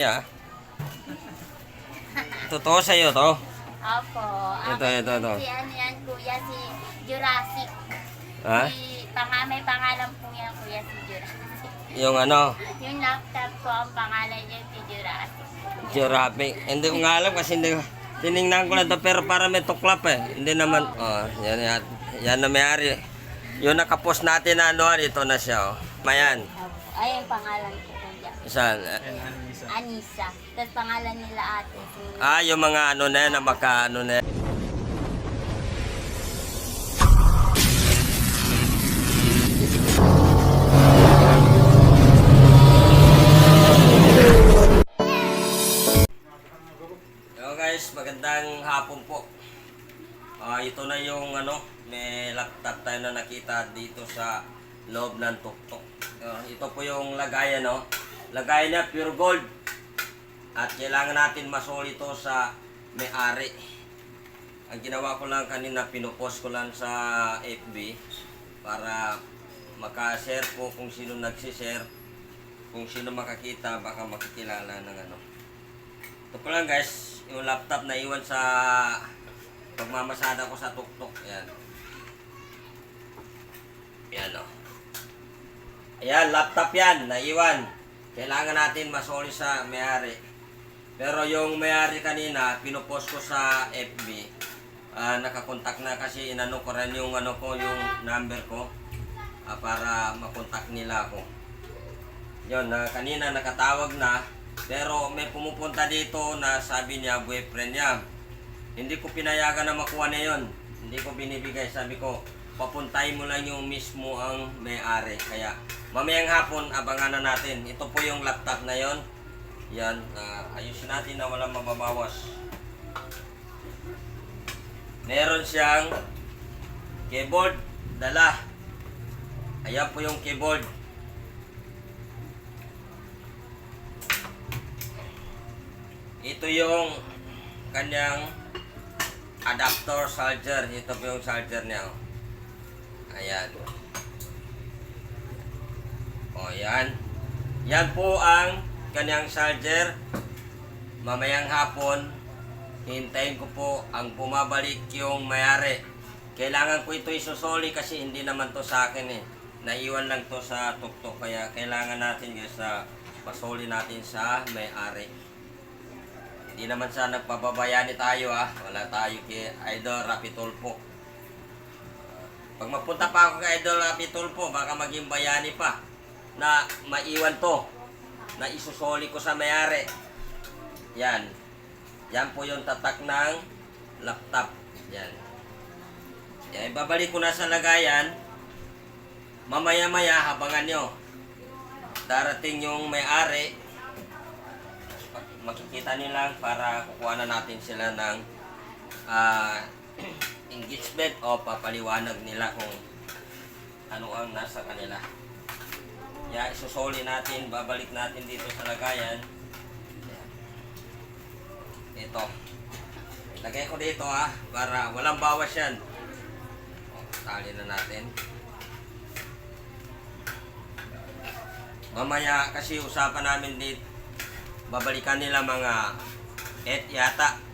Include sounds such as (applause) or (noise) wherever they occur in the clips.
Yeah. Totoo sa'yo to? Opo. Ito, Akin ito, ito. Si ano yan, kuya, si Jurassic. Ha? Si, panga, may pangalan po yan, kuya, si Jurassic. Yung ano, Yung laptop ko, ang pangalan niya si Jurassic. Jurassic. Hindi ko nga alam kasi hindi ko. Tinignan ko lang to pero para may tuklap eh. Hindi naman. Oh, yan, yan, yan na may-ari. Yung nakapost natin na ano, ito na siya. Oh. Mayan. Opo. Ay, ang pangalan ko. Saan? Anissa. Tapos pangalan nila ate. Si... Ah, yung mga ano na yan, na maka ano na yan. Hello guys, magandang hapon po. Ah, ito na yung ano, may laptop tayo na nakita dito sa loob ng tuktok. Ah, ito po yung lagayan, no? Lagayan niya pure gold. At kailangan natin masoli ito sa may-ari. Ang ginawa ko lang kanina, pinupost ko lang sa FB para makashare po kung sino nagsishare. Kung sino makakita, baka makikilala ng ano. Ito po lang guys, yung laptop na iwan sa pagmamasada ko sa tuktok. Ayan. Ayan o. Ayan, laptop yan, naiwan. Kailangan natin masoli sa may-ari. Pero yung may-ari kanina, pinupost ko sa FB. Ah, nakakontak na kasi inano ko rin yung ano ko, yung number ko ah, para makontak nila ako. Yon, na kanina nakatawag na, pero may pumupunta dito na sabi niya boyfriend niya. Hindi ko pinayagan na makuha na yon. Hindi ko binibigay. Sabi ko, papuntay mo lang yung mismo ang may-ari. Kaya mamayang hapon, abangan na natin. Ito po yung laptop na yon. Yan, ah, ayusin natin na walang mababawas. Meron siyang keyboard, dala. Ayan po yung keyboard. Ito yung kanyang adapter charger. Ito po yung charger niya. oh. Ayan. O, yan. Yan po ang kanyang charger. Mamayang hapon, hintayin ko po ang bumabalik yung mayari. Kailangan ko ito isusoli kasi hindi naman to sa akin eh. Naiwan lang to sa tuktok. Kaya kailangan natin guys sa pasoli natin sa may-ari. Hindi naman sa nagpababayani tayo ah. Wala tayo kay Idol Rapi Tulpo. Pag mapunta pa ako kay Idol Rapi Tulpo, baka maging bayani pa na maiwan to na isusoli ko sa mayari. Yan. Yan po yung tatak ng laptop. Yan. Yan, ibabalik ko na sa lagayan. Mamaya-maya, habangan nyo. Darating yung may-ari. Makikita nila para kukuha na natin sila ng ah, (clears throat) engagement o papaliwanag nila kung ano ang nasa kanila. Ya, isusoli natin, babalik natin dito sa lagayan. Ayan. Ito. Lagay ko dito ha, para walang bawas yan. O, Tali na natin. Mamaya kasi usapan namin dito, babalikan nila mga et yata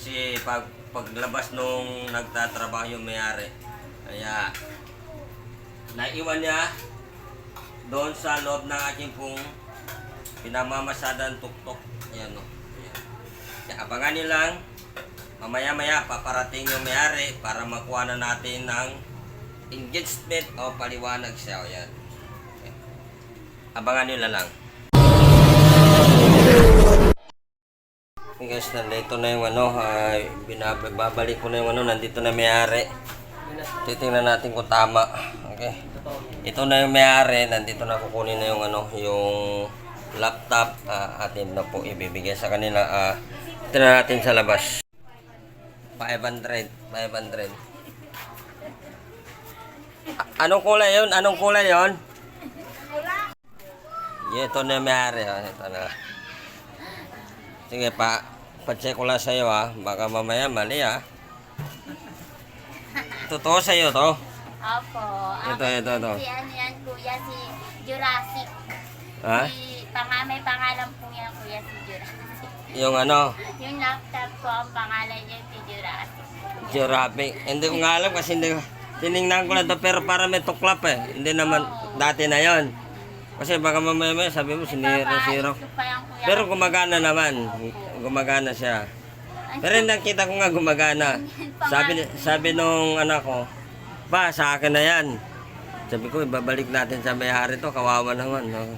si pag paglabas nung nagtatrabaho yung mayari. Kaya naiwan niya doon sa loob ng aking pong pinamamasadang tuktok. Yan o. Yan. Kaya abangan nyo lang. Mamaya-maya paparating yung mayari para makuha na natin ng engagement o paliwanag siya. O yan. Yan. Abangan na lang. Okay guys, nandito na yung ano, ay binabalik ko na yung ano, nandito na may-ari. Titingnan natin kung tama. Okay. Ito na yung may-ari, nandito na kukunin na yung ano, yung laptop ah, atin na po ibibigay sa kanila. Ah, ito na natin sa labas. 500, 500. A- anong kulay yun? Anong kulay yun? Yeah, ito na yung may-ari. Oh. Ito na. Sige pa, pa-check ko lang sa'yo ha. Baka mamaya mali ha. Totoo sa'yo to? Opo. Ito, Akin ito, ito. Si ano yan, kuya, si Jurassic. Ha? Si, pang may pangalan po yan, Kuya, si Jurassic. Yung ano, Yung laptop ko, ang pangalan niya si Jurassic. Jurapic. Hindi ko nga alam kasi hindi tiningnan ko lang to pero para may tuklap eh. Hindi naman dati na yon. Kasi baka mamaya maya sabi mo pa Kuya. Pero gumagana naman. Gumagana siya. Pero nakita ko nga gumagana. (laughs) Sabi sabi nung anak ko, ba sa akin na yan. Sabi ko, ibabalik natin sa may-hari to, kawawa naman. No? (laughs)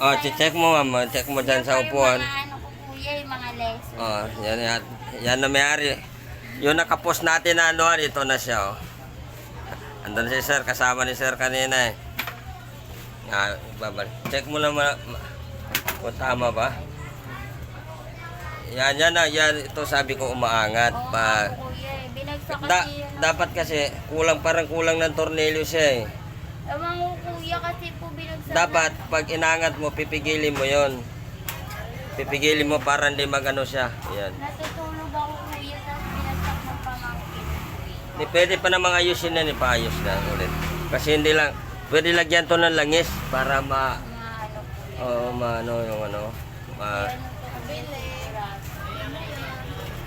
Oh, check mo mama, check mo dyan sa upuan. Yung mga ano yung mga lesson. Oh, yan, yan, yan na may-ari. Yung nakapost natin na ano, ito na siya. Oh. Andun si sir, kasama ni sir kanina eh. Ah, babalik. Check mo na ma- ma- kung tama ba. Yan, yan na, yan. Ito sabi ko umaangat Oo pa. Kuya, eh. Binagsak Da, kasi yun. dapat kasi kulang parang kulang ng tornilyo siya eh. Ewan ko, Kuya, kasi po binagsak Dapat pag inangat mo, pipigilin mo yon. Pipigilin mo para hindi magano siya. Yan. Natutulog ako, Kuya, tapos binagsak ng pamangkin. Di pwede pa namang ayusin yan, ipaayos na ulit. Kasi hindi lang, pwede lagyan to ng langis para ma, Kuya. oh, ma, ano, yung ano, ma,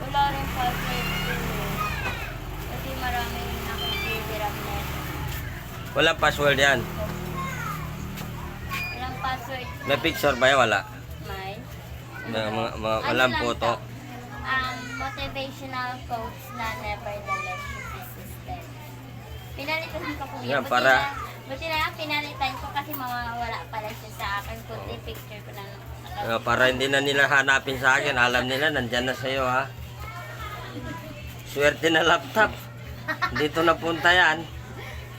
Wala rin ko. Kasi marami rin nakikihiram na walang password yan. Walang password. May picture ba yan? Wala. May. May mga, mga, Ano walang lang photo. to? Um, motivational quotes na nevertheless persistent. Pinalitan ko po Yan, Buti para- na, buti na lang pinalitan ko kasi mawawala pala siya sa akin. Kundi picture ko na naka- Uh, para hindi na nila hanapin sa akin, alam nila, nandyan na sa'yo ha. Swerte na laptop. Dito na punta yan.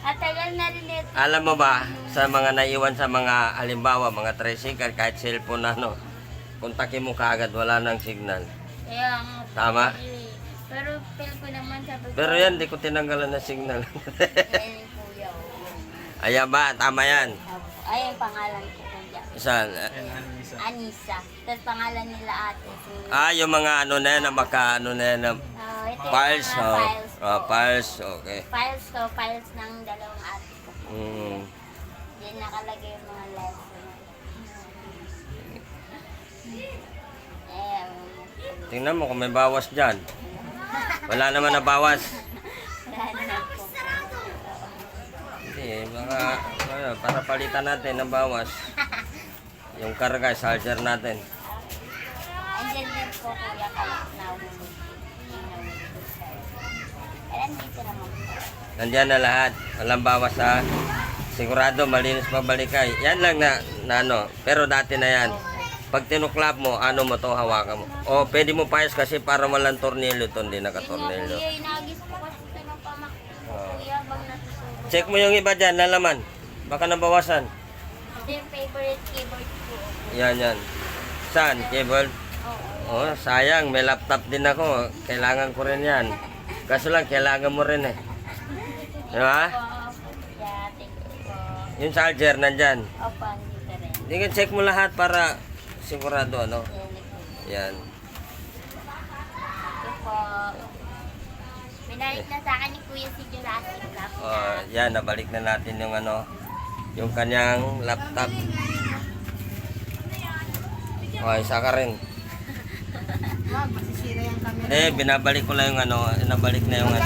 At tagal na rin ito. Alam mo ba, sa mga naiwan sa mga, halimbawa, mga tricycle, kahit cellphone na ano, kontakin mo kaagad, wala nang signal. Kaya Tama? eh. Pero feel ko naman sabi ko. Pero yan, di ko tinanggalan ng signal. (laughs) Ayan oh. Ba, tama yan. Ay, yung pangalan ko kuya. Saan? Anissa. Tapos pangalan nila ate. Si, Ah, yung mga ano na yan, na maka ano na yan, na Ah, ito yung files, mga oh. files ko. Ah, files, okay. Files ko, files ng dalawang ate ko. Mm. Diyan nakalagay yung mga lesson. Eh, Tingnan mo kung may bawas dyan. Wala naman na bawas. wala naman po. Hindi, baka, ano, para palitan natin ng bawas. Yung karga, charger natin. Andyan din po kuya kalat na. Nandiyan na lahat. Walang bawas ha. Sigurado, malinis pabalik Yan lang na, na ano. Pero dati na yan. Pag tinuklap mo, ano mo to, hawakan mo. O, pwede mo payas kasi para walang tornilyo to, hindi nakatornilyo. kuya, Check mo yung iba dyan, lalaman. Baka nabawasan. Yung favorite keyboard ko. Yan, yan. Saan? Cable? Oo. Oh, sayang. May laptop din ako. Kailangan ko rin yan. Kaso lang, kailangan mo rin eh. Di ba? Opo. Yung charger nandyan. Opo, andito rin. Hindi ka check mo lahat para sigurado ano. Yan. Yan. Thank you po. Binalik na sa akin ni Kuya si Jurassic Lab. Oh, yan, nabalik na natin yung ano, yung kanyang laptop. Oh, isa ka rin. Eh, binabalik ko lang yung ano, nabalik na yung ano.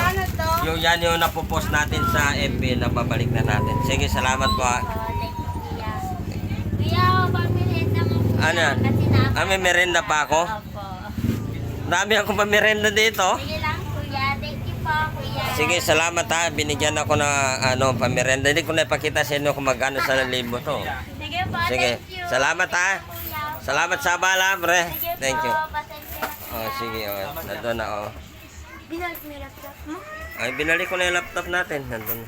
Yung yan yung napopost natin sa FB, nababalik na natin. Sige, salamat po. ah. Oh, kuya. Ano yan? Ah, may merenda pa ako? Opo. Dami akong pamirenda dito. Sige lang, Kuya. Thank you po, Kuya. Sige, salamat ha. Binigyan ako ng ano, pamirenda. Hindi ko na ipakita sa inyo kung magkano sa libo to. Sige po, Sige. thank you. Salamat, ha. Salamat sa bala, pre. Sige Thank po, you. pasensya na. Oh, sige, oh. Nandun na, oh. Binalik mo yung laptop mo? Ay, binalik ko na yung laptop natin. Nandun.